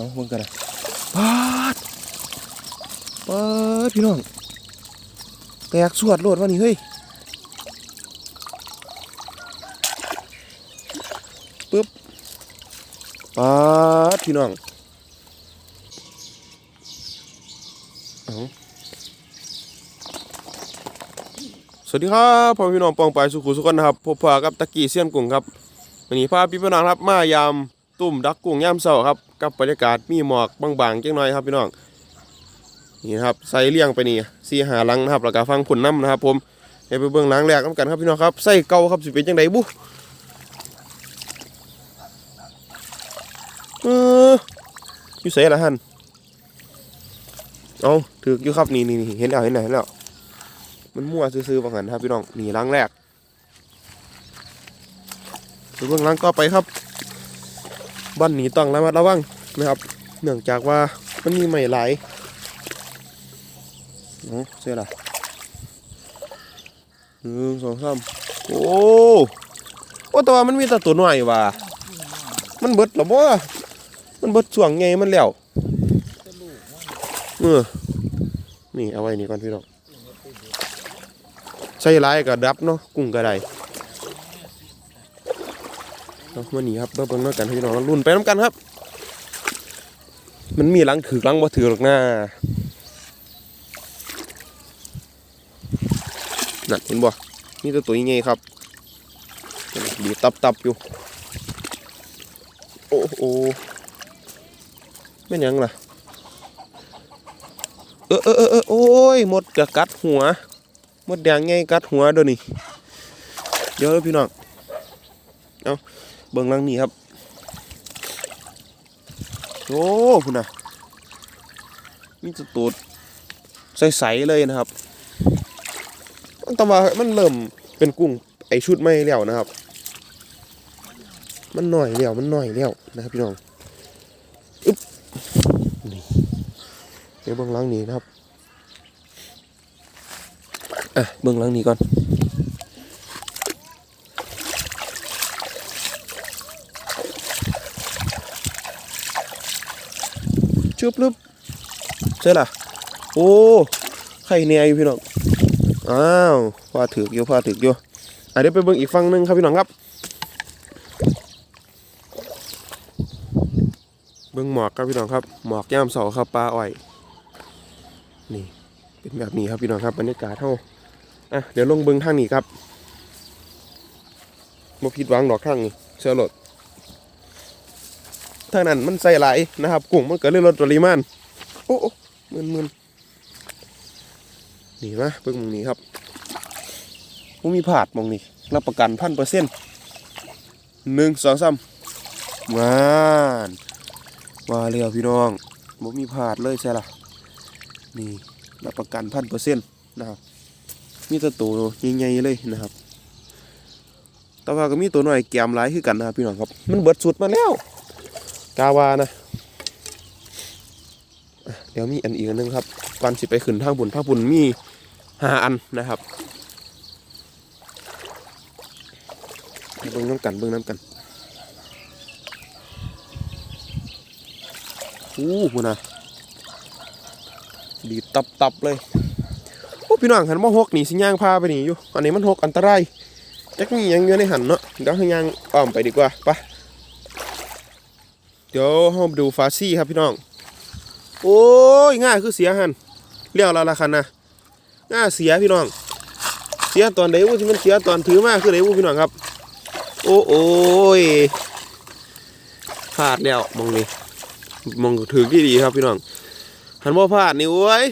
เอาเบิ่งกันนะปาดปาดพี่น้องแตกสวดโลดวะนี่เฮ้ยปึ๊บปาดพี่น้องสวัสดีครับพ่อพี่น้องปองไปสุขุสุขคนนะครับพบพากับตะกี้เซียนกุ้งครับวันนี้พาพี่พี่น้องครับมายาม ตุ่มดักกุ้งยามเช้าครับกับบรรยากาศมีหมอกบางๆจังหน่อยครับพี่น้องนี่ครับใส่เลี้ยงไปนี่สีหาลังนะครับแล้วก็ฟังผลน้ำนะครับ ผมให้ไปเบื้องหลังแรกน้ำกันครับพี่น้องครับใส่เก่าครับสิเป็นจังไดบุเอออยู่ใส่ละฮันเอาถืออยู่ครับนี่นี่เห็นแล้วเห็นแล้วเห็นแล้วมันมั่วซื้อๆบางหันครับพี่น้องนี่ล้างแรกไปเบื้องล้างก็ไปครับ บ้านหนีต้องระมัดระวังนะครับ เนื่องจากว่ามันมีไม่หลายโอ้เสียละหนึ่งสองสามโอ้โอ้แต่ว่ามันมีแต่ตัวน้อยว่ะมันเบิดหรอบ่มันเบิดช่วงไงมันแล้วเออนี่เอาไว้นี่ก่อนพี่น้องใส่ลายก็ดับเนาะกุ้งก็ได้ เอามานี่ครับเบิ่งน้ำกันให้พี่น้องรุ่นไปน้ำกันครับ มันมีลังถือลังบ่ถือหรอกนะนั่นเห็นบ่นี่ตัวตัวยังไงครับดีตับตับอยู่ โอ้โหไม่ยังล่ะ เออเออเออโอ้ยหมดกะกัดหัวหมดแดงไงกัดหัวเดี๋ยวนี้เดี๋ยวพี่น้อง เอา เบิ่งหลังนี่ครับ โอ้พุ่นะมีแตตูดใสๆเลยนะครับแต่ว่ามันเริ่มเป็นกุ้งไอชุดไม่แล้วนะครับ มันหน่อยแล้วมันหน่อยแล้วนะครับพี่น้องอึ๊บนี่เดี๋ยวเบิ่งหลังนี้นะครับอะเบื้องหลังนี้ก่อน ชุบลึบใช่ล่ะ โอ้ไข่เนียอยู่พี่น้องอ้าวพาถือกอยู่พาถือกอยู่อะเดี๋ยวไปเบิ่งอีกฝั่งหนึงครับพี่น้องครับ เบิ่งหมอกครับพี่น้องครับ หมอกย่ามเสาครับปลาอ้อย นี่ เป็นแบบนี้ครับพี่น้องครับบรรยากาศเท่าอะเดี๋ยวลงเบิ้งทางนี้ครับบ่ผิดหวังดอกทางนี้เชื่อรถ ทางนั้นมันใส่หลายนะครับกุ้งมันเกิดเรื่องลดปริมาณโอ้โอ้มึนมึนนี่นะเบิ้งมองนี้ครับบ่มีผาดมองนี้รับประกันพันเปอร์เซ็นต์หนึ่งสองสามมานมาเรียวพี่น้องบ่มีผาดเลยใช่ล่ะนี่รับประกันพันเปอร์เซ็นต์นะครับมีตัวตัวใหญ่ๆเลยนะครับแต่ว่าก็มีตัวหน่อยแกมหลายคือกันนะครับพี่น้องครับ มันเบิดสุดมาแล้ว กาวานะ เดี๋ยวมีอันอีกอันนึงครับก่อนสิไปขึ้นทางบุญทางบุญมีห้าอันนะครับเบิ่งน้ำกันเบิ่งน้ำกันอู้หูนะดีดตับๆเลยโอ้พี่น้องหันมาหกหนีสิย่างพาไปหนีอยู่ อันนี้มันหกอันตรายจักมีหยังอยู่ในหันเนาะเดี๋ยวให้ย่างอ้อมไปดีกว่าไป เดี๋ยวเรามาดูฟาซี่ครับพี่น้อง โอ้ยง่ายคือเสียหันเลี้ยวและละคันนะง่ายเสียพี่น้อง เสียตอนไหนวูที่มันเสียตอนถือมากคือไหนวูพี่น้องครับ โอ้โอ้ยพลาดแล้วมองนี่มองถือที่ดีครับพี่น้องหันว่าพลาดนี่โอ้ย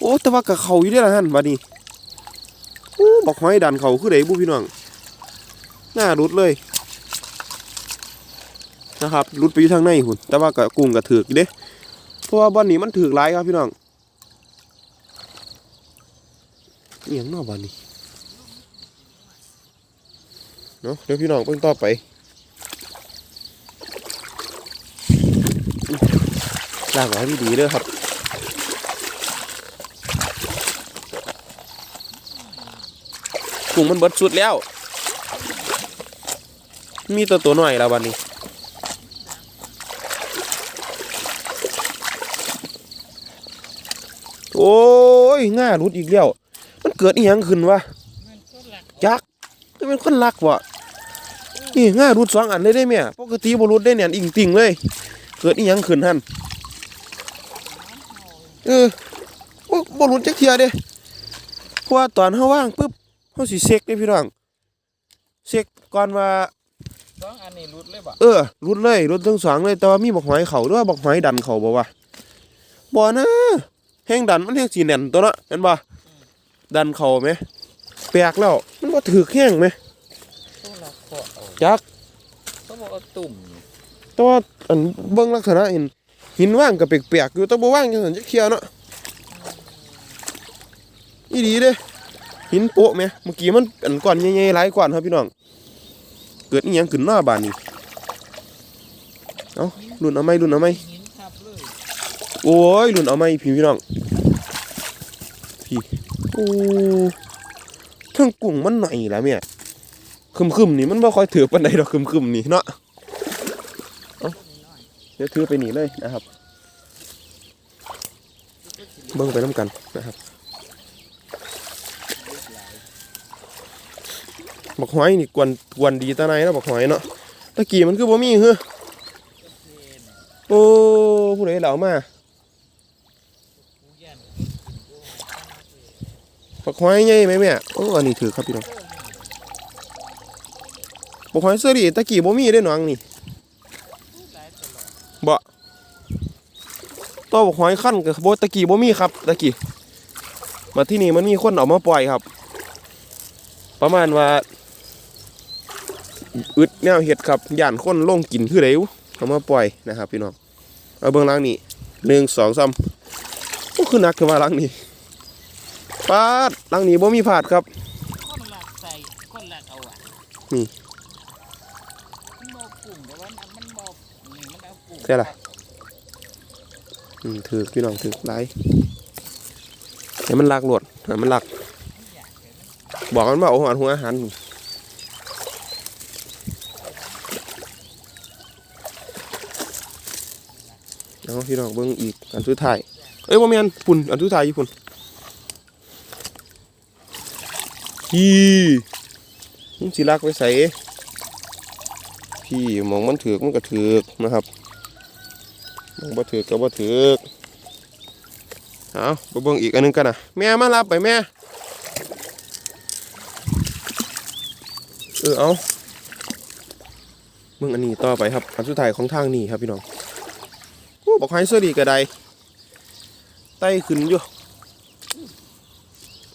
โอ้แต่ว่ากับเขาอยู่เด้ละฮันบัดนี้โอ้บอกหอยดันเขาคือไดบุพี่น้องหน้ารุดเลย นะครับรุดไปอยู่ทางในหุ่นแต่ว่ากับกุ้งกับถือกเด้เพราะว่าบ้านนี้มันถือกหลายครับพี่น้องเอียงนอกบ้านนี้เนาะเดี๋ยวพี่น้องเพิ่งต่อไปลากไว้ให้ดีๆเด้อครับกุ้งมันเบิดสุดแล้ว มีตัวตัวหน่อยแล้ววันนี้ อ้ยง่ารุดอีกแล้ว มันเกิดอีหยังขึ้นวะมันก็หลักจักจะเป็นคนรักวะนี่ง่ารุดสองอันเลยได้ไหมปกติบ่รุดได้เนี่ยอิงติ่งเลย เกิดอีหยังขึ้นหั่นเออบ่บ่รุดจักเทียเด้เพราะว่าตอนเฮาว่างปุ๊บเฮาสิเช็คเด้พี่น้องเช็คก่อนว่าสองอันนี้รุดเลยบ่เออรุดเลยรุดทั้งสองเลยแต่ว่ามีบักหอยเขาหรือว่าบักหอยดันเขาบ่วะบ่นะ แห้งดันมันแห้งสีแน่นตัวเนาะเห็นบ่ดันเขาไหมแปลกแล้ว มันบ่ถือแห้งไหมต้องหลักเคาะเอาจักเขาบอกเอาตุ่มแต่ว่าอันเบิ่งลักษณะเห็นหินว่างกับแปลกๆอยู่แต่บ่ว่างจังซั่นจักเที่ยเนาะอีดีเด้หินโปะแหมเมื่อกี้มันอันก้อนใหญ่ๆหลายก้อนครับพี่น้อง เกิดอีหยังขึ้นหน้าบ้านนี่เอ้ารุ่นเอาไหมรุ่นเอาไหมหินทับเลย โอ้ยหลุนเอาไหมพี่พี่น้อง พี่ โอ้ทั้งกุ้งมันหน่อยละเมียคึมคึมนี่มันบ่ค่อยถือปานใดดอกคึมคึมนี่เนาะเดี๋ยวถือไปหนีเลยนะครับ เบิ่งไปน้ำกันนะครับบักหอยนี่กวนกวนดีตาในแล้วบักหอยเนาะตะกี้มันคือบ่มีเฮ้อโอ้ผู้ใดเหล่ามา กูยัน บักหอยใหญ่ไหมแม่โอ้อันนี้ถือครับพี่น้องบักหอยเสื้อดีตะกี้บ่มีเด้อน้องนี่บ่ตัวบักหอยขั้นกับโบตะกี้บ่มีครับตะกี้มาที่นี่มันมีคนเอามาปล่อยครับ ประมาณว่าอึดแนวเห็ดครับย่านคนลงกินคือเร็วเอามาปล่อยนะครับพี่น้องเอาเบิ่งล้างนี่หนึ่งสองสามโอ้คือนักขึ้นมาล้างนี่ ปาดหล้างนี่บ่มีผาดครับคนหลักใส่คนหลักเอาอะนี่มันบอกกุ้งแต่ว่ามันบอกนี่มันเอากุ้งใช่ล่ะอืมถือพี่น้องถือไรให้มันลากหลวดให้มันลากบอกมันว่าเอาหัวหัวอาหารเอาพี่น้องเบิ่งอีกอันสุดท้ายเอ้ยว่าแม่นปุ่นอันสุดท้ายอยู่ปุ่น พี่มึงสิลากไปใส่พี่มองมันถือกมันก็ถือกนะครับมองบ่ถือก็บ่ถือเอาไปเบิ่งอีกอันหนึงกันนะแม่มารับไปแม่เออเอาเบิ่งอันนี้ต่อไปครับอันสุดท้ายของทางนี้ครับพี่น้องโอ้บอกให้เสื้อดีกระไดไต้ขึ้นอยู่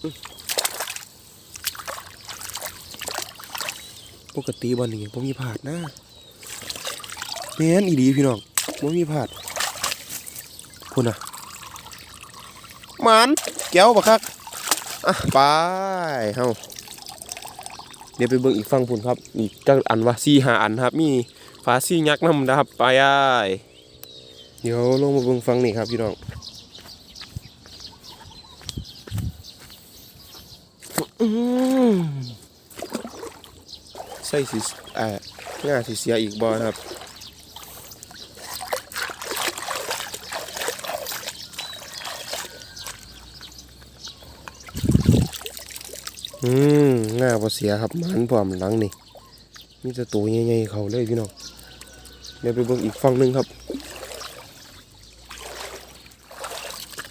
อื้อ ปกติบอลนี่ผมมีผาดนะแม่นอีดีพี่น้องบ่มีผาดพุ่นอะมันแก้วบักคักอะไปเฮาเดี๋ยวไปเบิ่งอีกฝั่งพุ่นครับอีกจักอันว่าสี่หาอันครับ มีฝาซี่ยักษ์นำนะครับไปอ้ายเดี๋ยวลงมาเบิ่งฝั่งนี้ครับพี่น้องอื้อ ใส่สิอ่าง่าสิเสียอีกบ่นครับอืมง่าบ่เสียครับมันพร้อมหลังนี่มีแต่ตัวใหญ่ๆเขาเลยพี่น้องเดี๋ยวไปเบิ่งอีกฝั่งหนึงครับ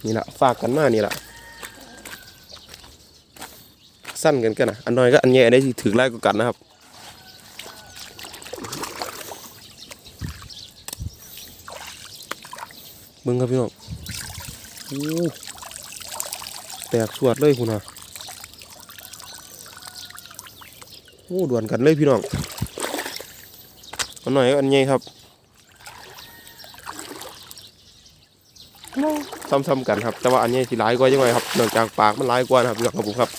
นี่ละฝากกันมานี่ละสั้นกันกันนะอันน้อยก็อันใหญ่ได้ถือไล่ก็กันนะครับ บิ่งครับพี่น้องโอ้แตกสวดเลยคุณน่ะโอ้ด่วนกันเลยพี่น้องอันหน่อยอันใหญ่ครับซ้ำๆกันครับ แต่ว่าอันใหญ่สิหลายกว่ายังไงครับเนื่องจากปากมันหลายกว่านะครับพี่น้องครับผมครับ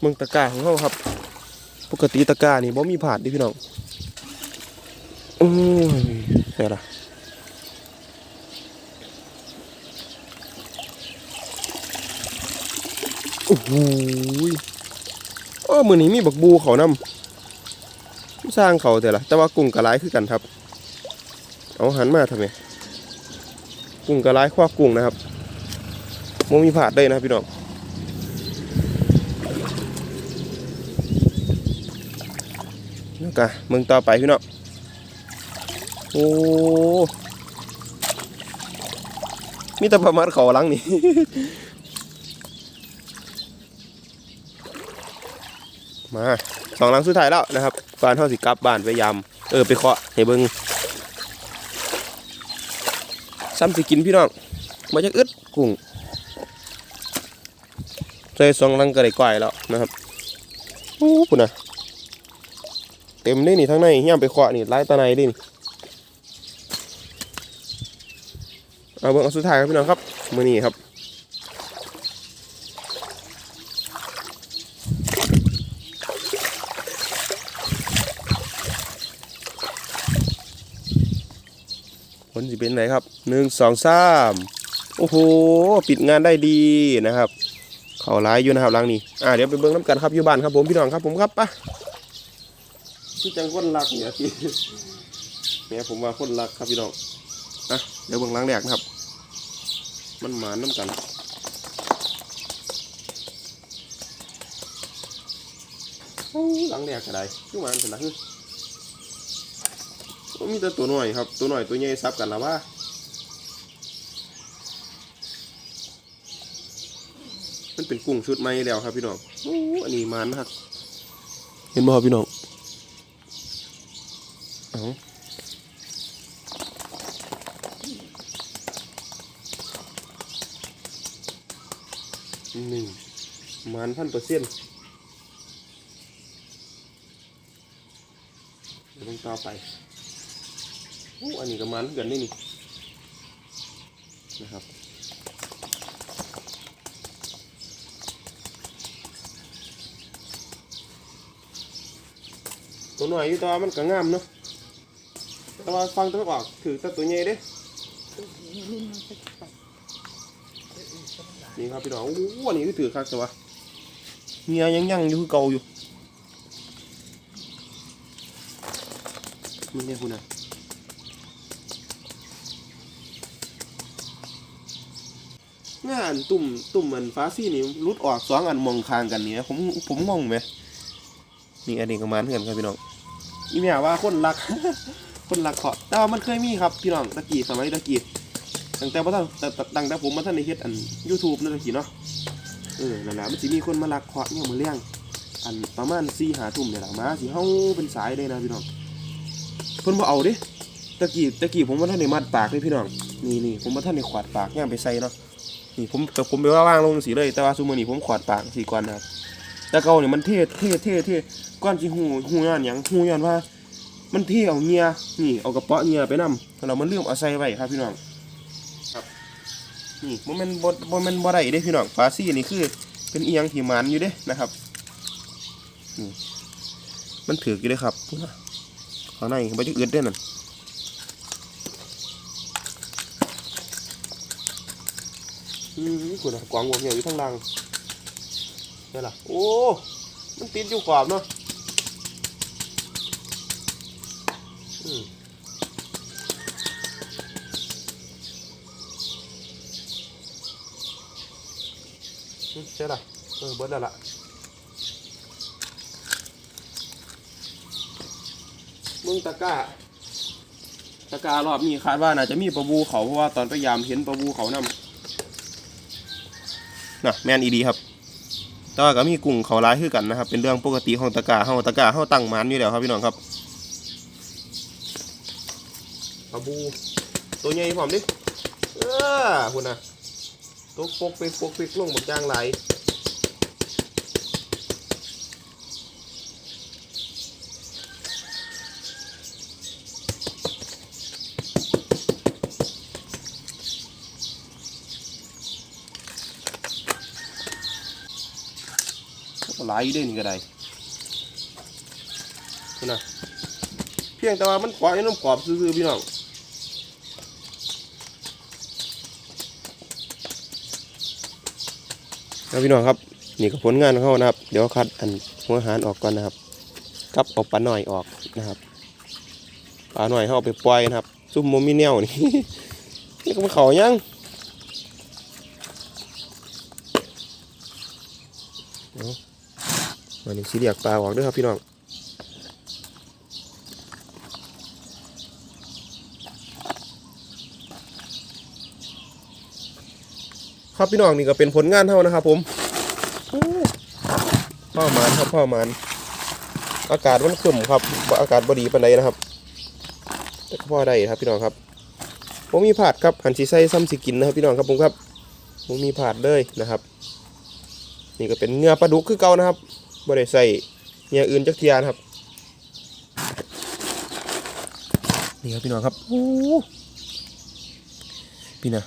เมืองตะกร้าของเขาครับ ปกติตะกานี่บ่มีผาดดิพี่น้องโอ้ย ใช่ละโอ้โหโอ้มือนี้มีบักบูเขานำสร้างเขาแต่ละแต่ว่ากุ้งกระไรคือกันครับ เอาหันมาทำไมกุ้งกระไรคว้ากุ้งนะครับโมมีผาดได้นะครับพี่น้องแล้วก็มืองต่อไปพี่น้อง โอ้มีแต่ประมาณเขาลังนี่มาสองลังสุดท้ายแล้วนะครับก่อนเท่าสิกลับบ้านไปยำเออไปเคาะให้เบิงซ้ำสิกินพี่น้องมาจากอึดกุ้งใส่สองลังก็ได้ก่อยแล้วนะครับโอ้ปุ่นนะเต็มเลยนี่ทั้งในย่ำไปเคาะนี่ไล่ตาในดินี่ เอาเบิ่งเอาสุดท้ายครับพี่น้องครับมือนี้ครับผลสิเป็นไหนครับหนึ่งสองสามโอ้โห ปิดงานได้ดีนะครับ เขาร้ายอยู่นะครับหลังนี้อ่าเดี๋ยวไปเบิ้งน้ำกันครับอยู่บ้านครับผมพี่น้องครับผมครับปะคือจังคนรักเนี่ยพี่แม่ผมว่าคนรักครับพี่น้องอะเดี๋ยวเบิ้งล้างแรกนะครับ มันหมาน้ำกันโอ้หลังแรกก็ได้คือมานเป็นหลังมีแต่ตัวหน่อยครับ ตัวหน่อยตัวใหญ่ซับกันแล้วว่ามันเป็นกุ้งชุดใหม่แล้วครับพี่น้องอ,อันนี้มันนะครับ เห็นบ่ครับพี่น้องเอาหนึ่งันพันเปอร์เซ็นต์เดี๋ยวต้องต่อไปโอ้อันนี้ก็มันเหมือนกันนี่นี่นะครับตัวหน่อยอยู่ตัวมันก็งามเนาะแต่ว่าฟังตัวออกถือแต่ตัวใหญ่เด้นี่ครับพี่น้องโอ้โหอันนี้ถือคักแต่ว่า เมียยังยังอยู่คือเก่าอยู่มันเนี่ยคุณนะงานตุ่มตุ่มมันฟ้าซี่นี่รุดออกสองอันมองคางกันเนี่ยผมผมงงไหมนี่อันนี้ก็มันกันครับพี่น้องอีเมียว่าคนรัก คนรักเขาแต่ว่ามันเคยมีครับพี่น้องตะกี้สมัยตะกี้ตั้งแต่ว่าท่านแต่แต่ตั้งแต่ผมมาท่านในเฮ็ดอันยูทูบนั่นตะกี้เนาะ เออนั่นแหละมันสิมีคนมารักเคาะเนี่ยมาเลี้ยงอันประมาณสี่หาทุ่มเนี่ยหลังมาสิเฮาเป็นสายเลยนะพี่น้องเพิ่นบ่เอาเด้ตะกี้ตะกี้ผมว่าท่านในมัดปากเลยพี่น้องนี่นี่ผมว่าท่านในขวาดปากย่างไปใส่เนาะนี่ผมแต่ผมไปว่าว่างลงสีเลย แต่ว่าซูมือนี่ผมขวาดปากสีก่อนนะครับแต่เก่าเนี่ยมันเท่เท่เท่เท่ก้อนจีหูหูย้อนหยังหูย้อนว่า มันเท่เอาเงียนี่เอากระเป๋าเงียไปนำเรามันเลื่อมเอาใส่ไว้ครับพี่น้อง นี่โมเมนบโมเมนบ่ได้เด้พี่น้องฟาซี่นี่คือ เป็นเอียงที่มันอยู่เด้นะครับนี่มันถือกี่เด้ครับพูดนะข้างในมันจะอืดเด้นั่นอืมคุณอะกวางหัวเหนียวอยู่ทั้งรังนี่ล่ะโอ้ มันติดอยู่ขอบเนาะอืมอืม ใช่ล่ะเออเบิดแล้วล่ะมึงตะกร้าตะกร้ารอบนี้คาดว่าน่าจะมีปลาบูเขาเพราะว่าตอนพยายามเห็นปลาบูเขานำนะแม่นอีดีครับแต่ว่าก็มีกุ้งเขาร้ายคือกันนะครับ เป็นเรื่องปกติของตะกร้าเฮาตะกร้าเฮาตั้งหมันอยู่แล้วครับพี่น้องครับปลาบู ตัวใหญ่พร้อมดิเออคุณนะ ตัวปกไปปกไปลงหมดจางไหลายหลายอยู่เด้นี่ก็ได้คุณนะเพียงแต่ว่ามันกรอบไอ้น้ำกรอบซื่อๆพี่น้อง ครับพี่น้องครับนี่ก็ผลงานของเขานะครับ เดี๋ยวคัดอันหัวหารออกก่อนนะครับกับเอาปลาหน่อยออกนะครับปลาหน่อยเขาเอาไปปล่อยนะครับซุ่มโมมิเนียวนี่นี่ก็มาเขายังอามาหนึ่งสีเหลียกปลาออกด้วยครับพี่น้อง ครับพี่น้องนี่ก็เป็นผลงานเท่านะครับ ผมพ่อมานครับพ่อมานอากาศมันขึ้มครับ อากาศบดีปานใดนะครับแต่ก็พอได้ครับพี่น้องครับผมมีผาดครับหันสีใส่ซ้ำสีกินนะครับพี่น้องครับผมครับผมมีผาดเลยนะครับ นี่ก็เป็นเงือปลาดุกคือเก่านะครับบ่ได้ใส่เงืออื่นจักเทียนครับนี่ครับพี่น้องครับพี่นะ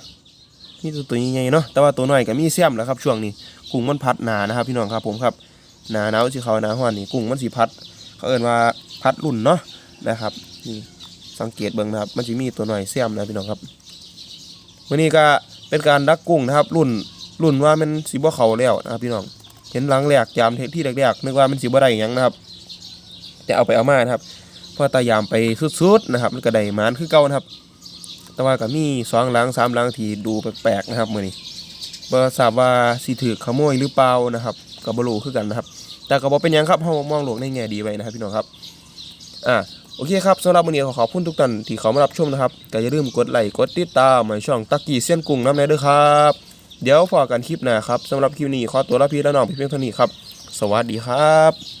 มีตัวตัวใหญ่ๆเนาะแต่ว่าตัวน้อยก็มีเสียมแล้วครับ ช่วงนี้กุ้งมันพัดหนานะครับ พี่น้องครับผมครับหนาหนาวสิเขาหนาห้อนนี่กุ้งมันสิพัด เขาเอิ้นว่าพัดรุ่นเนาะนะครับนี่สังเกตเบิ่งนะครับ มันจะมีตัวน้อยเสียมนะพี่น้องครับวันนี้ก็เป็นการดักกุ้งนะครับ รุ่นรุ่นว่ามันสิบ่เขาแล้วนะครับพี่น้องเห็นหลังแหลกยามที่แรกๆนึกว่ามันสิบ่ได้หยังนะครับแต่เอาไปเอามานะครับพอตายามไปสุดๆนะครับมันก็ได้หมานคือเก่านะครับ แต่ว่าก็มีสองหลังสามหลังที่ดูแปลกๆนะครับมือนี้บ่ทราบว่าสิถูกขโมยหรือเปล่านะครับก็บ่รู้คือกันนะครับ แต่ก็บ่เป็นยังครับเฮามองโลกในแง่ดีไว้นะครับพี่น้องครับอ่าโอเคครับสำหรับมื้อนี้ขอขอบคุณทุกท่านที่เข้ามารับชมนะครับก็อย่าลืมกดไลค์กดติดตามให้ช่องตักกี้เซียนกุ้งนำได้เด้อครับ เดี๋ยวพอกันคลิปหน้าครับสำหรับคลิปนี้ขอตัวลาพี่และน้องเพียงเท่านี้ครับ สวัสดีครับ